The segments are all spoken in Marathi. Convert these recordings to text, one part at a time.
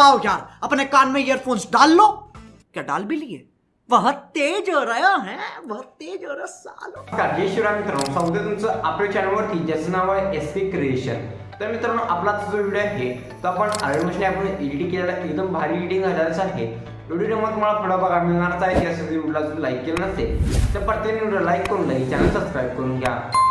आओ यार अपने कान में ईयरफोन्स डाल लो। क्या डाल भी लिए? बहुत तेज हो रहा है बहुत तेज हो रहा सालो। नमस्कार जय शिवराम मित्रांनो स्वागत आहे तुमचं आपल्या चॅनलवरती ज्याचं नाव आहे एस पी क्रिएशन तर मित्रांनो आपला जो व्हिडिओ आहे तो आपण आर्यमोशने आपण एडिटिंग केलेला एकदम भारी एडिटिंग झालेलाच आहे. व्हिडिओ मग तुम्हाला पुढे बघा मिळणारच आहे त्यासाठी व्हिडिओला जर लाईक केलं नसेल तर प्रत्येक व्हिडिओ लाईक करून लाईक चॅनल सबस्क्राईब करून घ्या.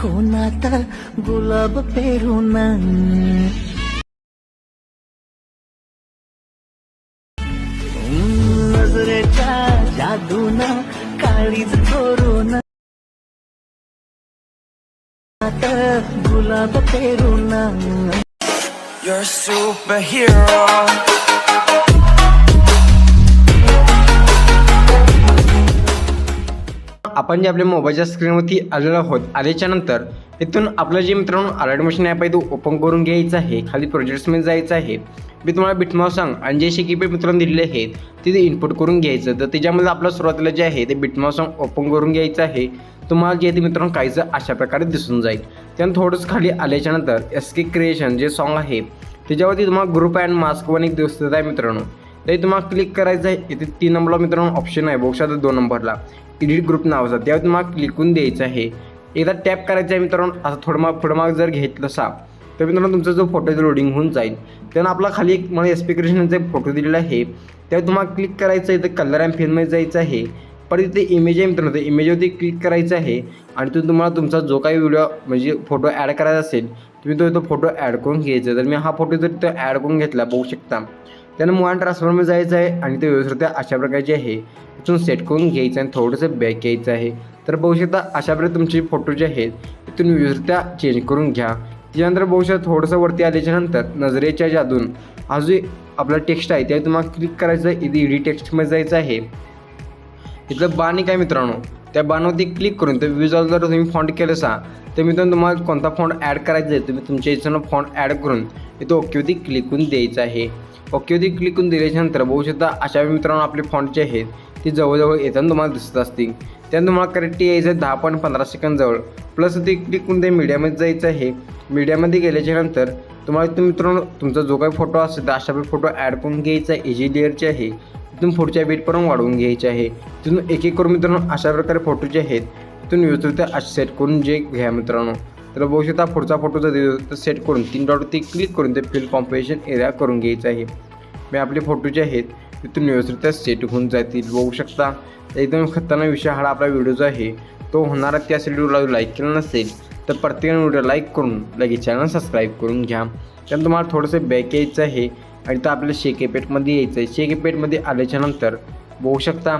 कोणात गुलाब पेरून नजरेच्या जादून काळीच चोरून गुलाब पेरून You're a superhero. आपण जे आपल्या मोबाईलच्या स्क्रीनवरती आलेलो आहोत आल्याच्यानंतर इथून आपलं जे मित्रांनो अलर्ट मशीन ॲप आहे तो ओपन करून घ्यायचं आहे. खाली प्रोजेक्ट्समध्ये जायचं आहे. मी तुम्हाला बिटमाव सांग आणि जे शिकीपे मित्रांनो दिलेले आहेत तिथे इनपुट करून घ्यायचं तर त्याच्यामध्ये आपलं सुरुवातीला जे आहे ते बिटमाव सांग ओपन करून घ्यायचं आहे. तुम्हाला जे ते मित्रांनो काहीचं अशा प्रकारे दिसून जाईल. त्यानंतर थोडंसं खाली आल्याच्यानंतर एस के क्रिएशन जे सॉन्ग आहे त्याच्यावरती तुम्हाला ग्रुप अँड मास्क वन एक दिसत आहे मित्रांनो. ते तुम्हाला क्लिक करायचं आहे. इथे तीन नंबरला मित्रांनो ऑप्शन आहे. बघू शकता दोन नंबरला एडिट ग्रुप नावाचा त्यावर तुम्हाला लिखून द्यायचं आहे. एकदा टॅप करायचं आहे मित्रांनो असं थोडं माग पुढं माग जर घेतलं असा तर मित्रांनो तुमचा जो फोटो लोडिंग होऊन जाईल. त्यानं आपला खाली एक मला एस्पिक्रेशनचा एक फोटो दिलेला आहे त्यावर तुम्हाला क्लिक करायचं आहे तर कलर अँड फिल्ममध्ये जायचं आहे. पण तिथे इमेज आहे मित्रांनो त्या इमेजवरती क्लिक करायचं आहे. आणि तो तुम्हाला तुमचा जो काही व्हिडिओ म्हणजे फोटो ॲड करायचा असेल तुम्ही तो तो फोटो ॲड करून घ्यायचा तर मी हा फोटो जर तो ॲड करून घेतला बघू शकता. त्यांना मोबाईल ट्रान्सफरमध्ये जायचं आहे आणि ते व्यवस्थित अशा प्रकारचे आहे. इथून सेट करून घ्यायचं आणि थोडंसं बॅक घ्यायचं आहे. तर बघू शकता अशा प्रकारे तुमचे फोटो जे आहेत इथून व्यवस्थित्या चेंज करून घ्या. त्याच्यानंतर बघू शकता थोडंसं वरती आल्याच्यानंतर नजरेच्या जादून हा जो आपला टेक्स्ट आहे त्या तुम्हाला क्लिक करायचं आहे. इथे इडी टेक्स्टमध्ये जायचं आहे. इथलं बाण काय मित्रांनो? त्या बाणावरती क्लिक करून तर विजुअल जर तुम्ही फॉन्ट केलं असा तर मित्रांनो तुम्हाला कोणता फॉन्ट ॲड करायचा आहे तुम्ही तुमच्या इच्छेनं फॉन्ट ॲड करून इथं ओकेवरती क्लिक करून द्यायचं आहे. ओकेवरती क्लिक करून दिल्याच्यानंतर बघू शकता अशा मित्रांनो आपले फॉन्ट जे आहेत ते जवळजवळ येताना तुम्हाला दिसत असतील. त्यानंतर तुम्हाला करेक्ट यायचं आहे दहा पॉईंट पंधरा सेकंडजवळ प्लस ते क्लिक करून ते मीडियामध्ये जायचं आहे. मीडियामध्ये गेल्याच्यानंतर तुम्हाला इथून मित्रांनो तुमचा जो काही फोटो असेल तर अशा फोटो ॲड करून घ्यायचा आहे. एजी लेअरचे आहे. तिथून पुढच्या बीटपर्यंत वाढवून घ्यायचे आहे. तिथून एक एक करून मित्रांनो अशा प्रकारे फोटो जे आहेत तिथून व्यवस्थित असे सेट करून जे घ्या मित्रांनो. तर बघू शकता पुढचा फोटो जर दिला तर सेट करून तीन डॉटवरती क्लिक करून ते फिल कॉम्पोजिशन एरिया करून घ्यायचं आहे. मी आपले फोटो जे आहेत तिथून व्यवस्थित सेट होऊन जातील. बघू शकता एकदम खतरनाक विषय हा आपला व्हिडिओ जो आहे तो होणारा त्या व्हिडिओला लाईक केला नसेल तर प्रत्येकाने व्हिडिओ लाईक करून लगेच चॅनल सबस्क्राईब करून घ्या. त्यानंतर तुम्हाला थोडंसं बॅक यायचं आहे आणि तर आपल्याला शेकेपेटमध्ये यायचं आहे. शेक आल्याच्या आल्याच्यानंतर बघू शकता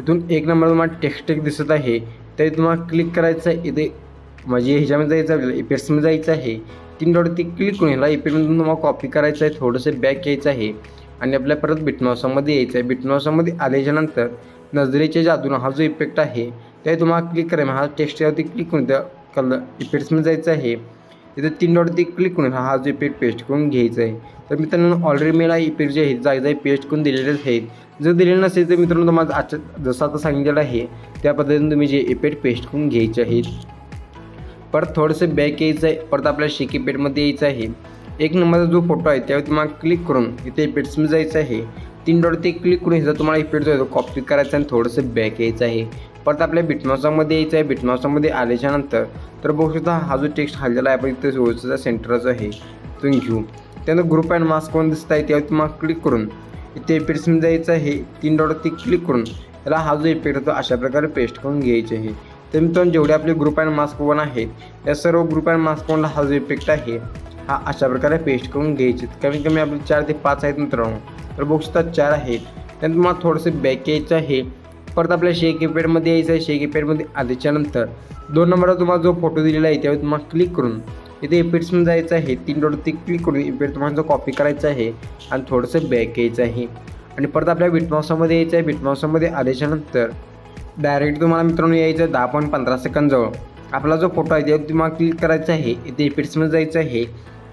इथून एक नंबर तुम्हाला टेक्स्ट दिसत आहे. तरी तुम्हाला क्लिक करायचं आहे. इथे म्हणजे ह्याच्यामध्ये जायचं आपल्याला इफेक्ट्समध्ये जायचं आहे. तीन डॉट ते क्लिक करून ह्याला इफेक्टमधून तुम्हाला कॉपी करायचं आहे थोडंसं बॅक यायचं आहे. आणि आपल्या परत बिटनॉसामध्ये यायचं आहे. बिटनॉसामध्ये आल्याच्यानंतर नजरेच्या जादून हा जो इफेक्ट आहे ते तुम्हाला क्लिक करायचा हा टेक्स्टवरती क्लिक करून त्या कलर इफेक्ट्समध्ये जायचं आहे. इथं तीन डॉट ती क्लिक करून हा जो इफेक्ट पेस्ट करून घ्यायचा आहे. तर मित्रांनो ऑलरेडी मला इफेक्ट जे आहेत जागी जागी पेस्ट करून दिलेलेच आहेत. जर दिलेले नसेल तर मित्रांनो तुम्हाला आजच्या जसं आता सांगितलेलं आहे त्या पद्धतीने तुम्ही जे इफेक्ट पेस्ट करून घ्यायचे आहेत. परत थोडंसं बॅक यायचं आहे परत आपल्या शेकी पेटमध्ये यायचं आहे. एक नंबरचा जो फोटो आहे त्यावर तुम्हाला क्लिक करून इथे इफेक्ट्समध्ये जायचं आहे. तीन डॉट ते क्लिक करून इथं तुम्हाला इफेक्ट जो आहे तो कॉपी करायचा आणि थोडंसं बॅक यायचं आहे. परत आपल्या बिटमासामध्ये यायचं आहे. बिटमासामध्ये आल्याच्यानंतर तर बघू शकता हा जो टेक्स्ट हल्लेला आहे आपण इथे सोयीचा सेंटरचा आहे तो घेऊ. त्यानंतर ग्रुप अँड मास्क कोण दिसत आहे त्यावर तुम्हाला क्लिक करून इथे इफेक्ट्समध्ये जायचं आहे. तीन डॉट ते क्लिक करून त्याला हा जो इफेक्ट होतो अशा प्रकारे पेस्ट करून घ्यायचे आहे. तर मित्रांनो जेवढे आपले ग्रुप अँड मास्क वन आहेत या सर्व ग्रुप अँड मास्क वनला हा जो इफेक्ट आहे हा अशा प्रकारे पेस्ट करून घ्यायचे. कमीत कमी आपले चार ते पाच आहेत मित्रांनो. तर बघू शकता चार आहेत. त्यानंतर मला थोडंसं बॅक यायचं आहे. परत आपल्या शेक इफेक्टमध्ये यायचं आहे. शेक इफेक्टमध्ये आल्याच्यानंतर दोन नंबरला तुम्हाला जो फोटो दिलेला आहे त्यावेळी तुम्हाला क्लिक करून इथे इफेक्ट्समध्ये जायचं आहे. तीन डॉट ते क्लिक करून इफेक्ट तुम्हाला जो कॉपी करायचा आहे आणि थोडंसं बॅक यायचं आहे. आणि परत आपल्या बिटमाउसामध्ये यायचं आहे. बिटमाउसामध्ये आल्याच्यानंतर डायरेक्ट तुम्हाला मित्रांनो यायचं आहे दहा पॉईंट पंधरा सेकंदजवळ आपला जो फोटो आहे त्यावर तुम्हाला क्लिक करायचा आहे इथे इफेक्ट्समध्ये जायचं आहे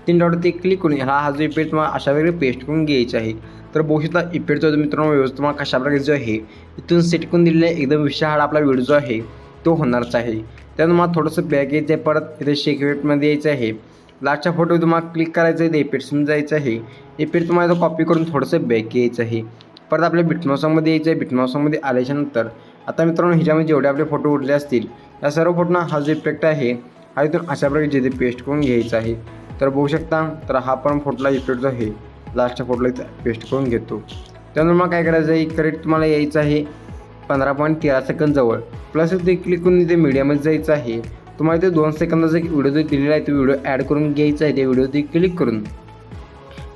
तीन डॉट ते क्लिक करून हा हा जो इफेक्ट तुम्हाला अशा वेगळे पेस्ट करून घ्यायचा आहे. तर बघू शकता इफेक्ट जो मित्रांनो व्यवस्थित तुम्हाला कशा प्रकारे जो आहे इथून सेट करून दिलेला आहे एकदम विशाळ आपला व्हिडिओ जो आहे तो होणारच आहे. त्यानंतर मला थोडंसं बॅक यायचं आहे परत इथे शेक इफेक्टमध्ये यायचं आहे. लास्टच्या फोटो तुम्हाला क्लिक करायचं आहे ते इफेक्ट्समध्ये जायचं आहे. इफेक्ट तुम्हाला कॉपी करून थोडंसं बॅक यायचं आहे. परत आपल्या बिटमॉसामध्ये यायचं आहे बिटमॉसामध्ये आल्याच्यानंतर आता मित्रांनो ह्याच्यामध्ये जेवढे आपले फोटो उरले असतील या सर्व फोटोना हा जो इफेक्ट आहे हा इथून अशा प्रकारे जिथे पेस्ट करून घ्यायचा आहे. तर बघू शकता तर हा पण फोटोला इफेक्ट जो आहे लास्टच्या फोटोला इथं पेस्ट करून घेतो. त्यानंतर मग काय करायचं आहे करेक्ट तुम्हाला यायचं आहे पंधरा पॉईंट तेरा सेकंद जवळ. प्लस इथे क्लिक करून इथे मीडियममध्ये जायचं आहे. तुम्हाला इथे दोन सेकंदाचा एक व्हिडिओ जो दिलेला आहे तो व्हिडिओ ॲड करून घ्यायचा आहे त्या व्हिडिओवरती क्लिक करून.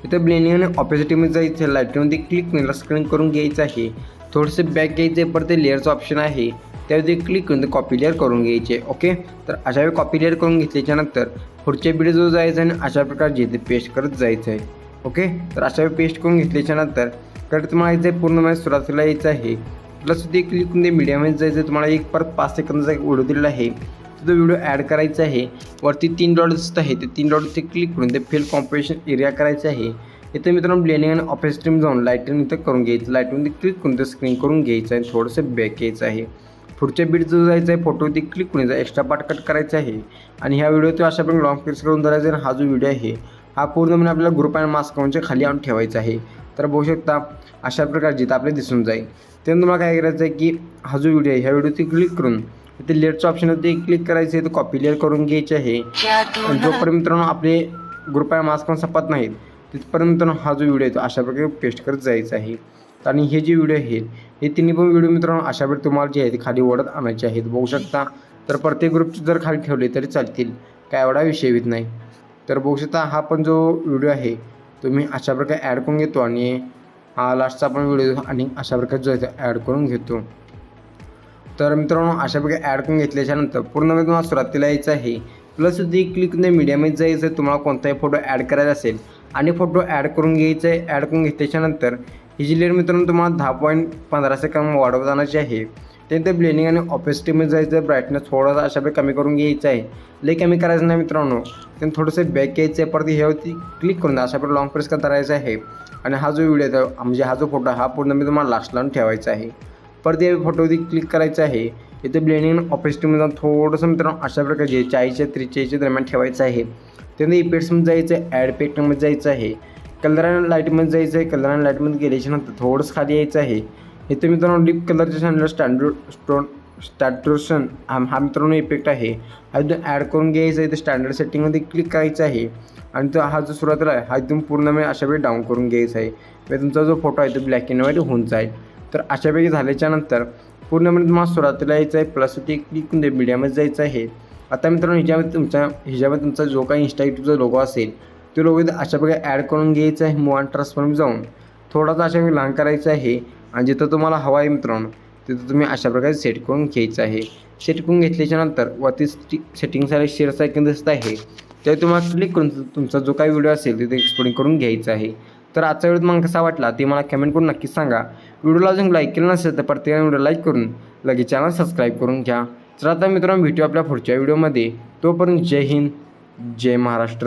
इथे ब्लेनिंग आणि ऑपोजिटिव्हमध्ये जायचं आहे लाईटमध्ये क्लिक स्क्रीन करून घ्यायचं आहे. थोडंसं बॅक घ्यायचे परत ते लेअरचं ऑप्शन आहे. त्यावरती क्लिक करून ते कॉपी लेअर करून घ्यायचे ओके तर अशा वेळी कॉपी लेअर करून घेतल्याच्यानंतर पुढच्या व्हिडिओ जायचं आहे आणि अशा प्रकारे जे ते पेस्ट करत जायचं आहे ओके तर अशा वेळी पेस्ट करून घेतल्याच्यानंतर तर तुम्हाला यायचं आहे पूर्ण म्हणजे सुरुवातीला यायचं आहे. प्लस ते क्लिक करून ते मीडियममध्ये जायचं आहे. तुम्हाला एक परत पाच सेकंदाचा एक व्हिडिओ दिलेला आहे. तो व्हिडिओ ॲड करायचा आहे. वरती तीन डॉट दिसत आहे. ते तीन डॉट ते क्लिक करून ते फेल कॉम्पिटिशन एरिया करायचं आहे. इथे मित्रांनो ब्लेनिंग आणि ऑफिस जाऊन लाईटिंग इथं करून घ्यायचं. लाईटमध्ये क्लिक करून ते स्क्रीन करून घ्यायचं आहे. थोडंसं बॅक यायचं आहे. पुढच्या बीट जो जायचं आहे. फोटो ते क्लिक करून जायचं एक्स्ट्रा पार्ट कट करायचा आहे. आणि ह्या व्हिडिओ तो अशा पण लॉंग प्रेस करून धरायचा आहे. आणि हा जो व्हिडिओ आहे हा पूर्णपणे म्हणजे आपल्याला ग्रुप आणि मास्क म्हणजे खाली आणून ठेवायचा आहे. तर बघू शकता अशा प्रकारे जिथं आपले दिसून जाईल. त्यानंतर तुम्हाला काय करायचं आहे की हा जो व्हिडिओ आहे ह्या व्हिडिओ ते क्लिक करून इथे लेअरचं ऑप्शन आहे ते क्लिक करायचं आहे. तर कॉपी लेअर करून घ्यायचे आहे. जोपर्यंत मित्रांनो आपले ग्रुप आणि मास्क पण संपत नाहीत तिथपर्यंत हा जो व्हिडिओ आहे तो अशा प्रकारे पेस्ट करत जायचा आहे. आणि हे जे व्हिडिओ आहेत हे तिन्ही पण व्हिडिओ मित्रांनो अशा वेळी तुम्हाला जे आहे ते खाली ओढत आणायचे आहेत. बघू शकता तर प्रत्येक ग्रुपचे जर खाली ठेवले तरी चालतील काय एवढा विषय येत नाही. तर बघू शकता हा पण जो व्हिडिओ आहे तो मी अशा प्रकारे ॲड करून घेतो आणि हा लास्टचा पण व्हिडिओ आणि अशा प्रकारे जो आहे तो ॲड करून घेतो. तर मित्रांनो अशा प्रकारे ॲड करून घेतल्याच्यानंतर पूर्ण मी तुम्हाला सुरुवातीला यायचं आहे. प्लस ती क्लिक नाही मीडियममध्ये जायचं तुम्हाला कोणताही फोटो ॲड करायचा असेल आणि फोटो ॲड करून घ्यायचा आहे ॲड करून घेतल्याच्यानंतर ही लेअर मित्रांनो तुम्हाला दहा पॉईंट पंधरा सेकंद वाढवत आणायची आहे त्यानंतर ब्लेनिंग आणि ऑपेस्टिमध्ये जायचं आहे ब्राईटनेस थोडासा अशा प्रकारे कमी करून घ्यायचा आहे. लई कमी करायचं नाही मित्रांनो त्यानं थोडंसं बॅक घ्यायचं आहे परत ह्यावरती क्लिक करून अशा प्रकारे लॉंग प्रेस करायचं आहे. आणि हा जो व्हिडिओ आहे म्हणजे हा जो फोटो हा पूर्ण मी तुम्हाला लास्ट लावून ठेवायचा आहे. परत या फोटोवरती क्लिक करायचं आहे इथे ब्लेंडिंग ऑपेसिटीमध्ये जाऊन थोडंसं मित्रांनो अशा प्रकारचे चाळीसच्या त्रेचाळीसच्या दरम्यान ठेवायचं आहे. त्यानंतर इफेक्ट्समध्ये जायचं आहे ॲड पेक्टमध्ये जायचं आहे कलर अँड लाईटमध्ये जायचं आहे कलर अँड लाईटमध्ये गेल्याच्यानंतर थोडंसं खाली यायचं आहे. इथे मित्रांनो डीप कलरच्या चॅनलला स्टँडर्ड स्टोन स्टॅट्रोशन हा हा मित्रांनो इफेक्ट आहे. हा इथून ॲड करून घ्यायचा आहे तर स्टँडर्ड सेटिंगमध्ये क्लिक करायचं आहे. आणि तो हा जो सुरुवातीला आहे हा इथून पूर्ण अशा वेळी डाऊन करून घ्यायचा आहे. म्हणजे तुमचा जो फोटो आहे तो ब्लॅक अँड व्हाईट होऊन जाईल. तर अशापैकी झाल्याच्यानंतर पूर्णपणे तुम्हाला सुरुवातीला यायचं आहे प्लस ते क्लिक करून मीडियामध्ये जायचं आहे. आता मित्रांनो ह्याच्यामध्ये तुमच्या हिच्यामध्ये तुमचा जो काही इंस्टाग्रामचा लोगो असेल तो लोगो इथं अशा प्रकारे ॲड करून घ्यायचा आहे मूव अँड ट्रान्सफॉर्म जाऊन. थोडासा अशा वेळी लहान करायचा आहे आणि जिथं तुम्हाला हवा आहे मित्रांनो तिथं तुम्ही अशा प्रकारे सेट करून घ्यायचं आहे. सेट करून घेतल्याच्यानंतर वरती सेटिंगसाठी शेअरचा ऐकून दिसत आहे. ते तुम्हाला क्लिक करून तुमचा जो काही व्हिडिओ असेल तिथे एक्सपोर्टिंग करून घ्यायचा आहे. तर आजचा व्हिडिओ तुम्हाला कसा वाटला ते मला कमेंट करून नक्कीच सांगा. व्हिडिओला अजून लाईक केलं नसेल तर प्रत्येकाने व्हिडिओ लाईक करून लगेच चॅनल सबस्क्राईब करून घ्या. तर आता मित्रांनो भेटू आपल्या पुढच्या व्हिडिओमध्ये. तोपर्यंत जय हिंद जय महाराष्ट्र.